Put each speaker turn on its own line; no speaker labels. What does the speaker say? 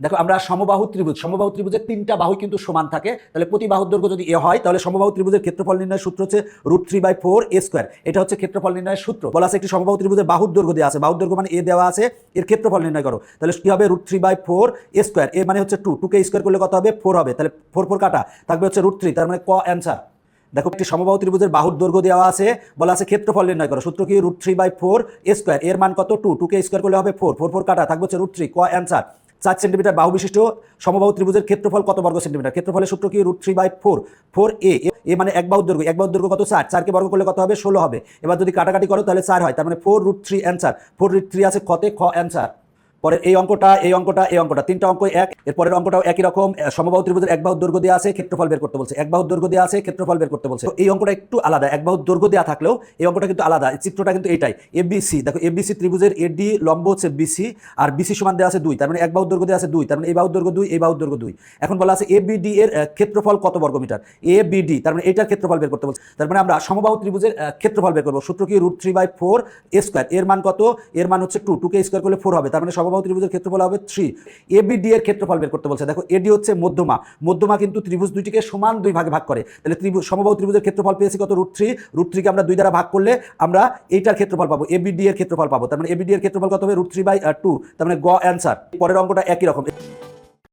দেখো, আমরা সমবাহু ত্রিভুজ, সমবাহু ত্রিভুজের তিনটা বাহু কিন্তু সমান থাকে। তাহলে প্রতি বাহুর দৈর্ঘ্য যদি এ হয়, তাহলে সমবাহু ত্রিভুজের ক্ষেত্রফল নির্ণয়ের সূত্র হচ্ছে root three by four a square এটা হচ্ছে ক্ষেত্রফল নির্ণয়ের সূত্র। বলা আছে একটি সমবাহু ত্রিভুজের বাহুর দৈর্ঘ্য দেওয়া আছে, বাহুর দৈর্ঘ্য মানে এ দেওয়া আছে, এর ক্ষেত্রফল নির্ণয় করো। তাহলে কী হবে? Root three by four a square এর মানে হচ্ছে টু টুকে স্কোয়ার করলে কত হবে? ফোর হবে। তাহলে ফোর ফোর কাটা, থাকবে হচ্ছে রুট থ্রি তার মানে ক অ্যান্সার দেখো, একটি সমবাহু ত্রিভুজের বাহুর দৈর্ঘ্য দেওয়া আছে, বলা আছে ক্ষেত্রফল নির্ণয় করো। সূত্র কি? Root three by four a square এর মান কত? টু টুকে স্কোয়ার করলে হবে ফোর ফোর ফোর কাটা, থাকবে হচ্ছে রুট থ্রি ক অ্যান্সার চার সেন্টিমিটার বাহু বিশিষ্ট সমবাহু ত্রিভুজের ক্ষেত্রফল কত বর্গ সেন্টিমিটার? ক্ষেত্রফলের সূত্র কি? Root three by four. Four a a মানে এক বাহু দৈর্ঘ্য। এক বাহু দৈর্ঘ্য কত? চার। চারকে বর্গ করলে কত হবে? ষোলো হবে। এবার যদি কাটাকাটি করো তাহলে চার হয়। তার মানে four root three answer. Four root three আছে ক্ষতে খ অ্যান্সার। পরের এই অঙ্কটা এই অঙ্কটা এই অঙ্কটা, তিনটা অঙ্ক এক এর পরের অঙ্কটাও একই রকম সমবাহু ত্রিভুজের এক বাহুর দৈর্ঘ্য দেওয়া আছে, ক্ষেত্রফল বের করতে বলছে। এক বাহুর দৈর্ঘ্য দেওয়া আছে, ক্ষেত্রফল বের করতে বলছে। এই অঙ্কটা একটু আলাদা, এক বাহুর দৈর্ঘ্য দেওয়া থাকলেও এই অঙ্কটা কিন্তু আলাদা। চিত্রটা কিন্তু এটাই এবিসি দেখো এবিসি ত্রিভুজের এডি লম্ব হচ্ছে বিসি আর বিসি সমান দেওয়া আছে দুই, তার মানে এক বাহুর দৈর্ঘ্য দেওয়া আছে দুই, তার মানে এই বাহুর দৈর্ঘ্য দুই, এই বাহুর দৈর্ঘ্য দুই। এখন বলা আছে এবিডি এর ক্ষেত্রফল কত বর্গমিটার? এ বিডি তার মানে এটার ক্ষেত্রফল বের করতে বলছে। তার মানে আমরা সমবাহু ত্রিভুজের ক্ষেত্রফল বের করব। সূত্র কি? Root three by four square, এর মান কত? এর মান হচ্ছে টু টুকে স্কোয়ার করলে ফোর হবে, তার মানে সমবাহু ত্রিভুজের ক্ষেত্রফল হবে থ্রি এবিডি এর ক্ষেত্রফল বের করতে বলছে। দেখো এডি হচ্ছে মধ্যমা। মধ্যমা কিন্তু ত্রিভুজ দুইটিকে সমান দুই ভাগে ভাগ করে। তাহলে ত্রিভুজ সমবাহু ত্রিভুজের ক্ষেত্রফল পেয়েছি কত? রুট থ্রি রুট থ্রিকে আমরা দুই দ্বারা ভাগ করলে আমরা এইটার ক্ষেত্রফল পাবো। এবিডি এর ক্ষেত্রফল পাবো। তার মানে এবিডি এর ক্ষেত্রফল কত হবে? রুট থ্রি বাই টু তার মানে গ অ্যান্সার পরের অঙ্কটা একই রকম।